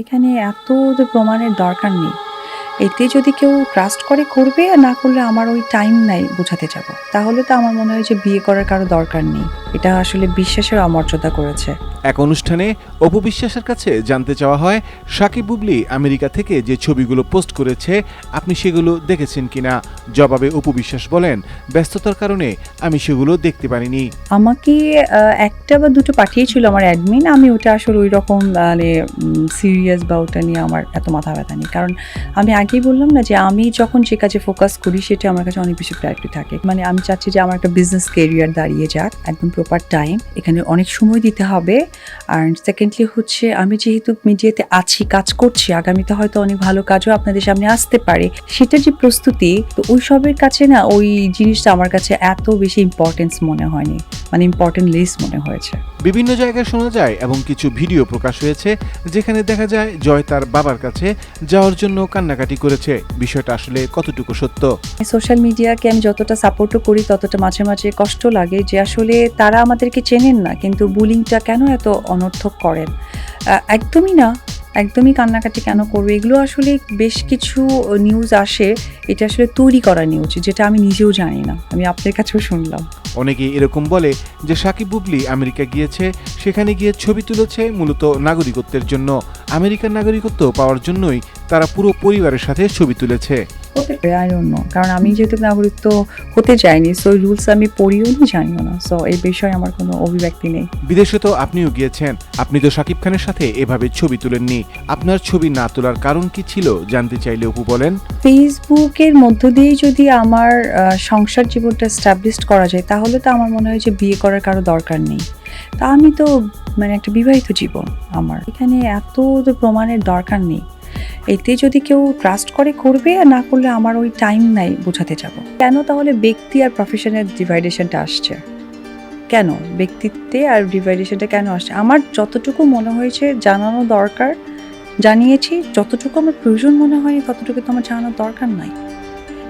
এখানে এত প্রমাণের দরকার নেই। এতে যদি কেউ ট্রাস্ট করে করবে আর না করলে আমার ওই টাইম নাই বোঝাতে যাব। তাহলে তো আমার মনে হয় যে বিয়ে করার কারও দরকার নেই। এটা আসলে বিশ্বাসের অমর্যাদা করেছে। এক অনুষ্ঠানে অপু বিশ্বাসের কাছে জানতে চাওয়া হয় সাকিব বুবলি আমেরিকা থেকে যে ছবিগুলো পোস্ট করেছে আপনি সেগুলো দেখেছেন কিনা? জবাবে অপু বিশ্বাস বলেন ব্যস্ততার কারণে আমি সেগুলো দেখতে পারিনি। আমাকে একটা বা দুটো পাঠিয়েছিল আমার অ্যাডমিন আমি ওটা আসলে ওই রকম মানে সিরিয়াস বা ওটা নিয়ে আমার এত মাথা ব্যথা নেই। কারণ আমি আগেই বললাম না যে আমি যখন যে কাজে ফোকাস করি, সেটা আমার কাছে অনেক বেশি প্রায়োরিটি থাকে। মানে আমি চাচ্ছি যে আমার একটা বিজনেস কেরিয়ার দাঁড়িয়ে যাক, একদম প্রপার টাইম এখানে অনেক সময় দিতে হবে। আর সেকেন্ডলি হচ্ছে, আমি যেহেতু মিডিয়াতে আছি, কাজ করছি, আগামীতে হয়তো অনেক ভালো কাজও আপনাদের সামনে আসতে পারে। সেটা যে প্রস্তুতি, তো ওই সবের কাছে না, ওই জিনিসটা আমার কাছে এত বেশি ইম্পর্টেন্স মনে হয়নি। মানে ইম্পর্টেন্ট লিস্ট মনে হয়েছে। বিভিন্ন জায়গায় শোনা যায় এবং কিছু ভিডিও প্রকাশ হয়েছে, যেখানে দেখা যায় জয় তার বাবার কাছে যাওয়ার জন্য কান্নাকাটি করেছে বিষয়টা আসলে কতটুকু সত্য? সোশ্যাল মিডিয়াকে আমি যতটা সাপোর্টও করি ততটা মাঝে মাঝে কষ্ট লাগে যে আসলে তারা আমাদেরকে চেনেন না কিন্তু বুলিংটা কেন এত অনর্থক করেন? একদমই না একদমই কান্নাকাটি কেন করবে? এগুলো আসলে বেশ কিছু নিউজ আসে এটা আসলে তৈরি করা নিউজ যেটা আমি নিজেও জানি না আমি আপনার কাছেও শুনলাম। অনেকে এরকম বলে যে সাকিব বুবলি আমেরিকা গিয়েছে সেখানে গিয়ে ছবি তুলেছে মূলত নাগরিকত্বের জন্য। আমেরিকার নাগরিকত্ব পাওয়ার জন্যই তারা পুরো পরিবারের সাথে ছবি তুলেছে। হতে পারে আই ডোন্ট নো কারণ আমি যেহেতু নাগরিকত্ব হতে যাইনি সো রুলস আমি পড়িও নি জানিও না। সো এই বিষয়ে আমার কোনো অভিব্যক্তি নেই। বিদেশে তো আপনিও গিয়েছেন। আপনি তো সাকিব খানের সাথে এভাবে ছবি তুলেননি। আপনার ছবি না তোলার কারণ কি ছিল জানতে চাইলে অপু বলেন। ফেসবুকের মধ্য দিয়ে যদি আমার সংসার জীবনটা স্টাবলিশ করা যায় তাহলে তো আমার মনে হয় যে বিয়ে করার কারও দরকার নেই। তা আমি তো মানে একটা বিবাহিত জীবন আমার। এখানে এত তো প্রমাণের দরকার নেই। এতে যদি কেউ ট্রাস্ট করে, করবে, আর না করলে আমার ওই টাইম নাই বোঝাতে যাব। কেন তাহলে ব্যক্তি আর প্রফেশনের ডিভাইডেশনটা আসছে? কেন? ব্যক্তিত্বে আর ডিভাইডেশনটা কেন আসছে? আমার যতটুকু মনে হয়েছে জানানো দরকার, জানিয়েছি। যতটুকু আমার প্রয়োজন মনে হয়নি, ততটুকু তো আমার জানানোর দরকার নাই।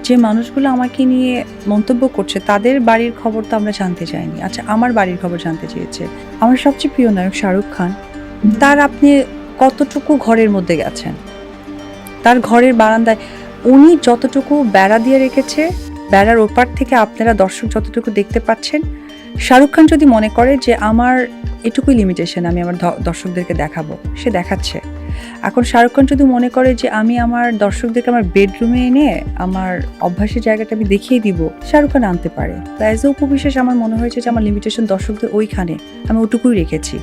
যে মানুষগুলো আমাকে নিয়ে মন্তব্য করছে, তাদের বাড়ির খবর তো আমরা জানতে চাইনি। আচ্ছা আমার বাড়ির খবর জানতে চেয়েছে। আমার সবচেয়ে প্রিয় নায়ক শাহরুখ খান। তার আপনি কতটুকু ঘরের মধ্যে গেছেন? তার ঘরের বারান্দায়। উনি যতটুকু বেড়া দিয়ে রেখেছে, বেড়ার ওপার থেকে আপনারা দর্শক যতটুকু দেখতে পাচ্ছেন, শাহরুখ খান যদি মনে করে যে আমার এটুকুই লিমিটেশন আমি আমার দর্শকদেরকে দেখাবো, সে দেখাচ্ছে। এখন শাহরুখ খান যদি মনে করে যে আমি আমার দর্শকদেরকে আমার বেডরুমে এনে আমার অভ্যাসের জায়গাটা আমি দেখিয়ে দিব, শাহরুখ খান আনতে পারে। তো অ্যাজ এ উপবিশেষ আমার মনে হয়েছে যে আমার লিমিটেশন দর্শকদের ওইখানে, আমি ওটুকুই রেখেছি।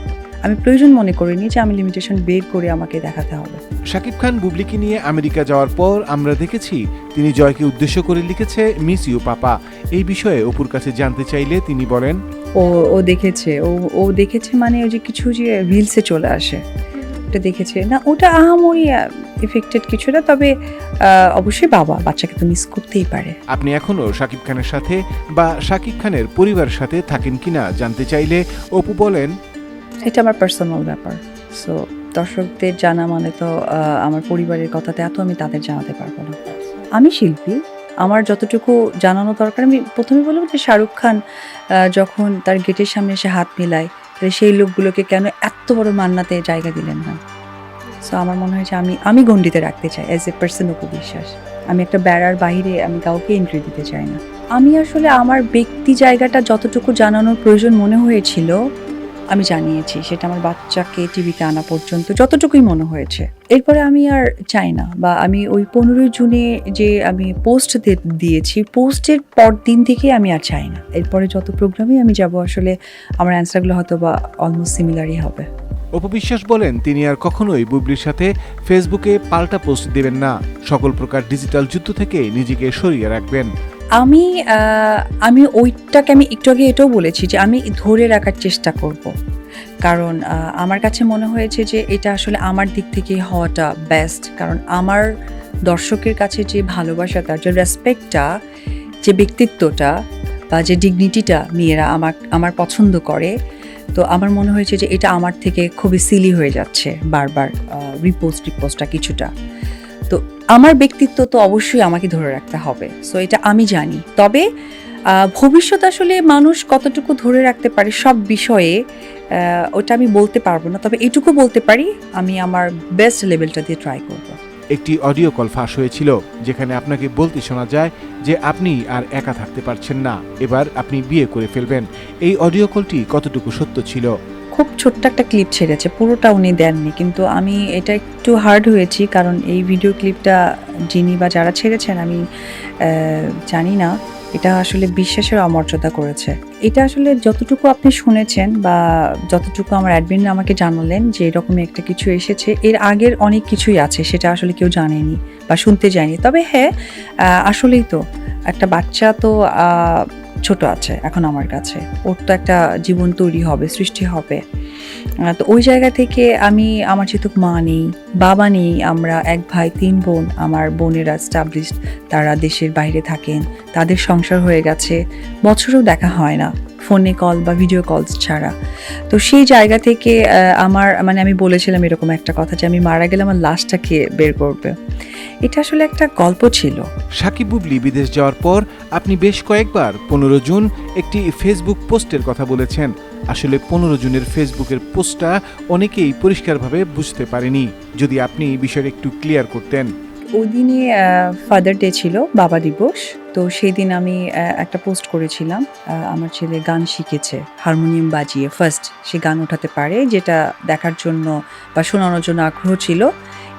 আমি প্রয়োজন মনে করিনি যে আমি লিমিটেশন বের করে আমাকে দেখাতে হবে। শাকিব খান বুবলিকে নিয়ে আমেরিকা যাওয়ার পর আমরা দেখেছি তিনি জয়কে উদ্দেশ্য করে লিখেছে মিস ইউ পাপা এই বিষয়ে অপুর কাছে জানতে চাইলে তিনি বলেন ও ও দেখেছে ও ও দেখেছে মানে ওই যে কিছু যে রিলসে চলে আসে। ওটা দেখেছে। না ওটা আহামরি এফেক্টেড কিছু না তবে অবশ্যই বাবা বাচ্চাকে তো মিস করতেই পারে। আপনি এখনও শাকিব খানের সাথে বা শাকিব খানের পরিবারের সাথে থাকেন কিনা জানতে চাইলে অপু বলেন এটা আমার পার্সোনাল ব্যাপার। সো দর্শকদের জানা মানে তো আমার পরিবারের কথাতে এত আমি তাদের জানাতে পারব না। আমি শিল্পী। আমার যতটুকু জানানো দরকার, আমি প্রথমে বলব যে শাহরুখ খান যখন তার গেটের সামনে এসে হাত মিলায়, তাহলে সেই লোকগুলোকে কেন এত বড় মান্নাতে জায়গা দিলেন না? সো আমার মনে হয় যে আমি আমি গণ্ডিতে রাখতে চাই অ্যাজ এ পার্সন উপবিশ্বাস আমি একটা বেড়ার বাইরে আমি কাউকে এন্ট্রি দিতে চাই না। আমি আসলে আমার ব্যক্তি জায়গাটা যতটুকু জানানোর প্রয়োজন মনে হয়েছিল আমি জানিয়েছি, সেটা আমার বাচ্চাকে টিভিতে আনা পর্যন্ত যতটুকুই মনে হয়েছে। এরপরে আমি আর চাই না বা আমি ওই পনেরোই জুনে যে আমি পোস্ট দিয়েছি পোস্টের পর দিন থেকে আমি আর চাই না। এরপরে যত প্রোগ্রামে আমি যাব, আসলে আমার অ্যান্সারগুলো হয়তো বা অলমোস্ট সিমিলারই হবে। অপু বিশ্বাস বলেন, তিনি আর কখনোই বুবলির সাথে ফেসবুকে পাল্টা পোস্ট দেবেন না। সকল প্রকার ডিজিটাল যুদ্ধ থেকে নিজেকে সরিয়ে রাখবেন। আমি আমি ওইটাকে আমি একটু আগে এটাও বলেছি যে আমি ধরে রাখার চেষ্টা করব। কারণ আমার কাছে মনে হয়েছে যে এটা আসলে আমার দিক থেকে হওয়াটা বেস্ট কারণ আমার দর্শকের কাছে যে ভালোবাসাটা যে রেসপেক্টটা যে ব্যক্তিত্বটা বা যে ডিগনিটিটা মেয়েরা আমার আমার পছন্দ করে, তো আমার মনে হয়েছে যে এটা আমার থেকে খুবই সিলি হয়ে যাচ্ছে বারবার রিপোস্ট রিপোস্টটা কিছুটা। আমার ব্যক্তিত্ব তো অবশ্যই আমাকে ধরে রাখতে হবে। সো এটা আমি জানি। তবে ভবিষ্যৎ আসলে মানুষ কতটুকু ধরে রাখতে পারে সব বিষয়ে ওটা আমি বলতে পারব না। তবে এটুকু বলতে পারি, আমি আমার বেস্ট লেভেলটা দিয়ে ট্রাই করব। একটি অডিও কল ফাঁস হয়েছিল, যেখানে আপনাকে বলতে শোনা যায় যে আপনি আর একা থাকতে পারছেন না। এবার আপনি বিয়ে করে ফেলবেন। এই অডিও কলটি কতটুকু সত্য ছিল? খুব ছোট্ট একটা ক্লিপ ছেড়েছে, পুরোটা উনি দেননি। কিন্তু আমি এটা একটু হার্ড হয়েছি, কারণ এই ভিডিও ক্লিপটা যিনি বা যারা ছেড়েছেন, আমি জানি না, এটা আসলে বিশ্বাসের অমর্যাদা করেছে। এটা আসলে যতটুকু আপনি শুনেছেন বা যতটুকু আমার অ্যাডমিন আমাকে জানালেন যে এরকম একটা কিছু এসেছে, এর আগের অনেক কিছুই আছে, সেটা আসলে কেউ জানেনি বা শুনতে যায়নি। তবে হ্যাঁ আসলেই তো, একটা বাচ্চা তো ছোট আছে, এখন আমার কাছে। ওর তো একটা জীবন তৈরি হবে, সৃষ্টি হবে। তো ওই জায়গা থেকে আমি, আমার যেহেতু মা নেই, বাবা নেই, আমরা এক ভাই, তিন বোন, আমার বোনেরা স্টাবলিশড তারা দেশের বাইরে থাকেন, তাদের সংসার হয়ে গেছে, বছরেও দেখা হয় না। ফোনে কল বা ভিডিও কলস ছাড়া। তো সেই জায়গা থেকে আমার মানে আমি বলেছিলাম এরকম একটা কথা যে আমি মারা গেলে আমার লাশটা কে বের করবে? এটা আসলে একটা গল্প ছিল। সাকিব বুবলি বিদেশ যাওয়ার পর আপনি বেশ কয়েকবার পনেরো জুন একটি ফেসবুক পোস্টের কথা বলেছেন। আসলে পনেরো জুনের ফেসবুকের পোস্টটা অনেকেই পরিষ্কারভাবে বুঝতে পারেনি। যদি আপনি বিষয়টা একটু ক্লিয়ার করতেন। ওই ফাদার ডে ছিল, বাবা দিবস। তো সেই দিন আমি একটা পোস্ট করেছিলাম আমার ছেলে গান শিখেছে হারমোনিয়াম বাজিয়ে। ফার্স্ট সে গান ওঠাতে পারে, যেটা দেখার জন্য বা শোনানোর জন্য আগ্রহ ছিল।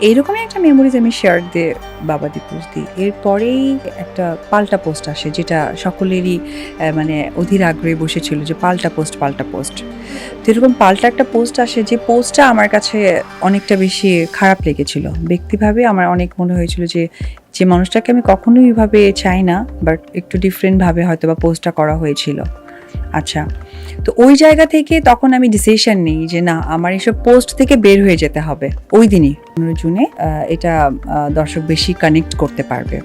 এইরকমই একটা মেমোরিজ আমি শেয়ার দিয়ে বাবা দিবস দিই। এরপরেই একটা পাল্টা পোস্ট আসে, যেটা সকলেরই মানে অধীর আগ্রহে বসেছিল যে পাল্টা পোস্ট পাল্টা পোস্ট তো এরকম পাল্টা একটা পোস্ট আসে, যে পোস্টটা আমার কাছে অনেকটা বেশি খারাপ লেগেছিল। ব্যক্তিভাবে আমার অনেক মনে হয়েছিল যে যে মানুষটাকে আমি কখনোই এভাবে চাই না বাট একটু ডিফারেন্টভাবে হয়তো বা পোস্টটা করা হয়েছিল। আচ্ছা তো ওই জায়গা থেকে তখন আমি ডিসিশন নিই যে না, আমার এসব পোস্ট থেকে বের হয়ে যেতে হবে। ওই দিনই, পনেরো জুনে এটা দর্শক বেশি কানেক্ট করতে পারবে।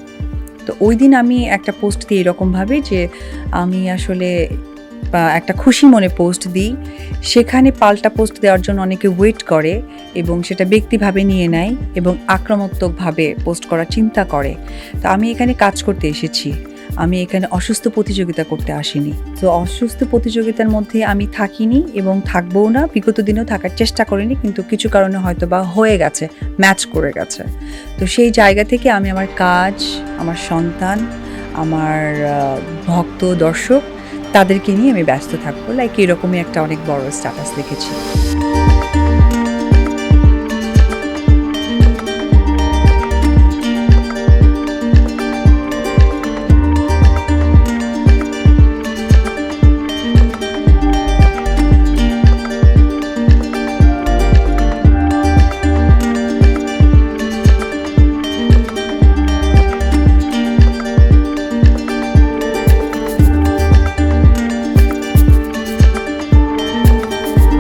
তো ওই দিন আমি একটা পোস্ট দিই এরকমভাবে যে আমি আসলে একটা খুশি মনে পোস্ট দিই। সেখানে পাল্টা পোস্ট দেওয়ার জন্য অনেকে ওয়েট করে এবং সেটা ব্যক্তিভাবে নিয়ে নেয় এবং আক্রমণাত্মকভাবে পোস্ট করার চিন্তা করে। তো আমি এখানে কাজ করতে এসেছি। আমি এখানে অসুস্থ প্রতিযোগিতা করতে আসিনি। তো অসুস্থ প্রতিযোগিতার মধ্যে আমি থাকিনি এবং থাকবও না। বিগত দিনেও থাকার চেষ্টা করিনি, কিন্তু কিছু কারণে হয়তো বা হয়ে গেছে, ম্যাচ করে গেছে। তো সেই জায়গা থেকে আমি আমার কাজ, আমার সন্তান, আমার ভক্ত, দর্শক, তাদেরকে নিয়ে আমি ব্যস্ত থাকব। লাইক এরকমই একটা অনেক বড় স্ট্যাটাস দেখেছি।